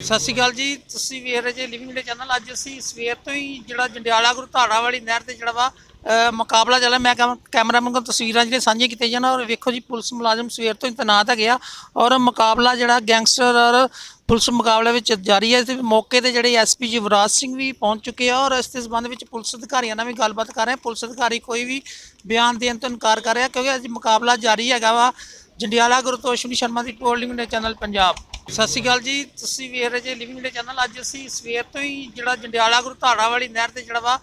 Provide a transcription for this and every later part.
ਸਤਿ ਸ਼੍ਰੀ ਅਕਾਲ ਜੀ, ਤੁਸੀਂ ਵੇਖ ਰਹੇ ਜੇ ਲਿਵਿੰਗ ਡੇ ਚੈਨਲ ਅੱਜ ਅਸੀਂ ਸਵੇਰ ਤੋਂ ਹੀ ਜਿਹੜਾ ਜੰਡਿਆਲਾ ਗੁਰੂ ਧਾਰਾ ਵਾਲੀ ਨਹਿਰ ਤੇ ਜਿਹੜਾ ਵਾ ਮੁਕਾਬਲਾ ਚੱਲਿਆ ਮੈਂ ਕੈਮ- ਕੈਮਰਾਮੈਨ ਕੋਲ ਤਸਵੀਰਾਂ ਜਿਹੜੀਆਂ ਸਾਂਝੀਆਂ ਕੀਤੀਆਂ ਜਾਣ ਔਰ ਵੇਖੋ ਜੀ, ਪੁਲਿਸ ਮੁਲਾਜ਼ਮ ਸਵੇਰ ਤੋਂ ਹੀ ਤੈਨਾਤ ਹੈਗੇ ਆ ਔਰ ਮੁਕਾਬਲਾ ਜਿਹੜਾ ਗੈਂਗਸਟਰ ਔਰ ਪੁਲਿਸ ਮੁਕਾਬਲੇ ਵਿੱਚ ਜਾਰੀ ਹੈ। ਤੇ ਮੌਕੇ ਤੇ ਜਿਹੜੇ ਐਸਪੀ ਯੁਵਰਾਜ ਸਿੰਘ ਵੀ ਪਹੁੰਚ ਚੁੱਕੇ ਆ ਔਰ ਇਸ ਦੇ ਸੰਬੰਧ ਵਿੱਚ ਪੁਲਿਸ ਅਧਿਕਾਰੀਆਂ ਨਾਲ ਵੀ ਗੱਲਬਾਤ ਕਰ ਰਹੇ ਆ ਪੁਲਿਸ ਅਧਿਕਾਰੀ ਕੋਈ ਵੀ ਬਿਆਨ ਦੇਣ ਤੋਂ ਇਨਕਾਰ ਕਰ ਰਿਹਾ, ਕਿਉਂਕਿ ਅੱਜ ਮੁਕਾਬਲਾ ਜਾਰੀ ਹੈਗਾ ਵਾ। ਜੰਡਿਆਲਾ ਗੁਰੂ ਤੋਸ਼ਵਨੀ ਸ਼ਰਮਾ ਦੀ toll living day channel Punjab. ਸਤਿ ਸ਼੍ਰੀ ਅਕਾਲ ਜੀ, ਤੁਸੀਂ ਵੇਖ ਰਹੇ ਜੇ ਲਿਵਿੰਗ ਡੇ ਚੈਨਲ ਅੱਜ ਅਸੀਂ ਸਵੇਰ ਤੋਂ ਹੀ ਜਿਹੜਾ ਜੰਡਿਆਲਾ ਗੁਰੂ ਧਾਰਾ ਵਾਲੀ ਨਹਿਰ ਤੇ ਜਿਹੜਾ ਵਾ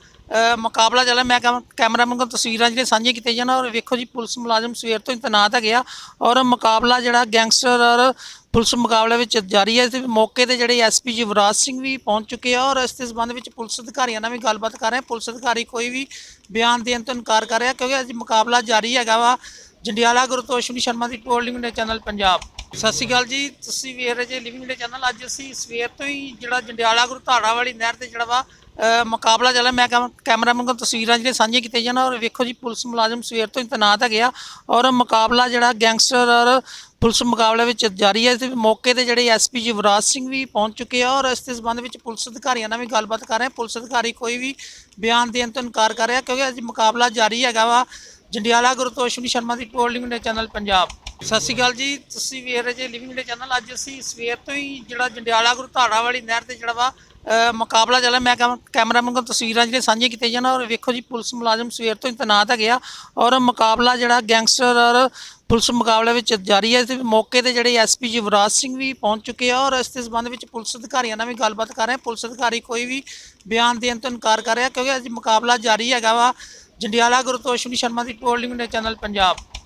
ਮੁਕਾਬਲਾ ਚੱਲਿਆ ਮੈਂ ਕੈਮ- ਕੈਮਰਾਮੈਨ ਕੋਲ ਤਸਵੀਰਾਂ ਜਿਹੜੀਆਂ ਸਾਂਝੀਆਂ ਕੀਤੀਆਂ ਜਾਣ ਔਰ ਵੇਖੋ ਜੀ, ਪੁਲਿਸ ਮੁਲਾਜ਼ਮ ਸਵੇਰ ਤੋਂ ਹੀ ਤੈਨਾਤ ਹੈਗੇ ਆ ਔਰ ਮੁਕਾਬਲਾ ਜਿਹੜਾ ਗੈਂਗਸਟਰ ਔਰ ਪੁਲਿਸ ਮੁਕਾਬਲੇ ਵਿੱਚ ਜਾਰੀ ਹੈ। ਤੇ ਮੌਕੇ ਤੇ ਜਿਹੜੇ ਐਸਪੀ ਯੁਵਰਾਜ ਸਿੰਘ ਵੀ ਪਹੁੰਚ ਚੁੱਕੇ ਆ ਔਰ ਇਸ ਦੇ ਸੰਬੰਧ ਵਿੱਚ ਪੁਲਿਸ ਅਧਿਕਾਰੀਆਂ ਨਾਲ ਵੀ ਗੱਲਬਾਤ ਕਰ ਰਹੇ ਆ ਪੁਲਿਸ ਅਧਿਕਾਰੀ ਕੋਈ ਵੀ ਬਿਆਨ ਦੇਣ ਤੋਂ ਇਨਕਾਰ ਕਰ ਰਿਹਾ ਕਿਉਂਕਿ ਅੱਜ ਮੁਕਾਬਲਾ ਜਾਰੀ ਹੈਗਾ ਵਾ। ਜੰਡਿਆਲਾ ਗੁਰੂ ਤੋਸ਼ਵਨੀ ਸ਼ਰਮਾ ਦੀ toll living day channel Punjab. ਸਤਿ ਸ਼੍ਰੀ ਅਕਾਲ ਜੀ, ਤੁਸੀਂ ਵੇਖ ਰਹੇ ਜੇ ਲਿਵਿੰਗ ਇੰਡੀਆ ਚੈਨਲ ਅੱਜ ਅਸੀਂ ਸਵੇਰ ਤੋਂ ਹੀ ਜਿਹੜਾ ਜੰਡਿਆਲਾ ਗੁਰੂ ਧਾਰਾ ਵਾਲੀ ਨਹਿਰ ਤੇ ਜਿਹੜਾ ਵਾ ਮੁਕਾਬਲਾ ਚੱਲਿਆ ਮੈਂ ਕੈਮ- ਕੈਮਰਾਮੈਨ ਕੋਲ ਤਸਵੀਰਾਂ ਜਿਹੜੀਆਂ ਸਾਂਝੀਆਂ ਕੀਤੀਆਂ ਜਾਣ ਔਰ ਵੇਖੋ ਜੀ, ਪੁਲਿਸ ਮੁਲਾਜ਼ਮ ਸਵੇਰ ਤੋਂ ਹੀ ਤੈਨਾਤ ਹੈਗੇ ਆ ਔਰ ਮੁਕਾਬਲਾ ਜਿਹੜਾ ਗੈਂਗਸਟਰ ਔਰ ਪੁਲਿਸ ਮੁਕਾਬਲੇ ਵਿੱਚ ਜਾਰੀ ਹੈ। ਤੇ ਮੌਕੇ ਤੇ ਜਿਹੜੇ ਐਸਪੀ ਯੁਵਰਾਜ ਸਿੰਘ ਵੀ ਪਹੁੰਚ ਚੁੱਕੇ ਆ ਔਰ ਇਸ ਦੇ ਸੰਬੰਧ ਵਿੱਚ ਪੁਲਿਸ ਅਧਿਕਾਰੀਆਂ ਨਾਲ ਵੀ ਗੱਲਬਾਤ ਕਰ ਰਹੇ ਪੁਲਿਸ ਅਧਿਕਾਰੀ ਕੋਈ ਵੀ ਬਿਆਨ ਦੇਣ ਤੋਂ ਇਨਕਾਰ ਕਰ ਰਿਹਾ, ਕਿਉਂਕਿ ਅੱਜ ਮੁਕਾਬਲਾ ਜਾਰੀ ਹੈਗਾ ਵਾ। ਜੰਡਿਆਲਾ ਗੁਰੂ ਤੋਸ਼ਵਨੀ ਸ਼ਰਮਾ ਦੀ toll living day channel Punjab. ਸਤਿ ਸ਼੍ਰੀ ਅਕਾਲ ਜੀ, ਤੁਸੀਂ ਵੇਖ ਰਹੇ ਜੇ ਲਿਵਿੰਗ ਡੇ ਚੈਨਲ ਅੱਜ ਅਸੀਂ ਸਵੇਰ ਤੋਂ ਹੀ ਜਿਹੜਾ ਜੰਡਿਆਲਾ ਗੁਰੂਧਾਰਾ ਵਾਲੀ ਨਹਿਰ ਤੇ ਜਿਹੜਾ ਵਾ ਮੁਕਾਬਲਾ ਚੱਲਿਆ ਮੈਂ ਕੈਮ- ਕੈਮਰਾਮੈਨ ਕੋਲ ਤਸਵੀਰਾਂ ਜਿਹੜੀਆਂ ਸਾਂਝੀਆਂ ਕੀਤੀਆਂ ਜਾਣ ਔਰ ਵੇਖੋ ਜੀ, ਪੁਲਿਸ ਮੁਲਾਜ਼ਮ ਸਵੇਰ ਤੋਂ ਹੀ ਤੈਨਾਤ ਹੈਗੇ ਆ ਔਰ ਮੁਕਾਬਲਾ ਜਿਹੜਾ ਗੈਂਗਸਟਰ ਔਰ ਪੁਲਿਸ ਮੁਕਾਬਲੇ ਵਿੱਚ ਜਾਰੀ ਹੈ। ਤੇ ਮੌਕੇ ਤੇ ਜਿਹੜੇ ਐਸਪੀ ਯੁਵਰਾਜ ਸਿੰਘ ਵੀ ਪਹੁੰਚ ਚੁੱਕੇ ਆ ਔਰ ਇਸ ਦੇ ਸੰਬੰਧ ਵਿੱਚ ਪੁਲਿਸ ਅਧਿਕਾਰੀਆਂ ਨਾਲ ਵੀ ਗੱਲਬਾਤ ਕਰ ਰਹੇ ਪੁਲਿਸ ਅਧਿਕਾਰੀ ਕੋਈ ਵੀ ਬਿਆਨ ਦੇਣ ਤੋਂ ਇਨਕਾਰ ਕਰ ਰਿਹਾ, ਕਿਉਂਕਿ ਅੱਜ ਮੁਕਾਬਲਾ ਜਾਰੀ ਹੈਗਾ ਵਾ। ਜੰਡਿਆਲਾ ਗੁਰੂ ਤੋਸ਼ਵਨੀ ਸ਼ਰਮਾ ਦੀ toll living day channel Punjab.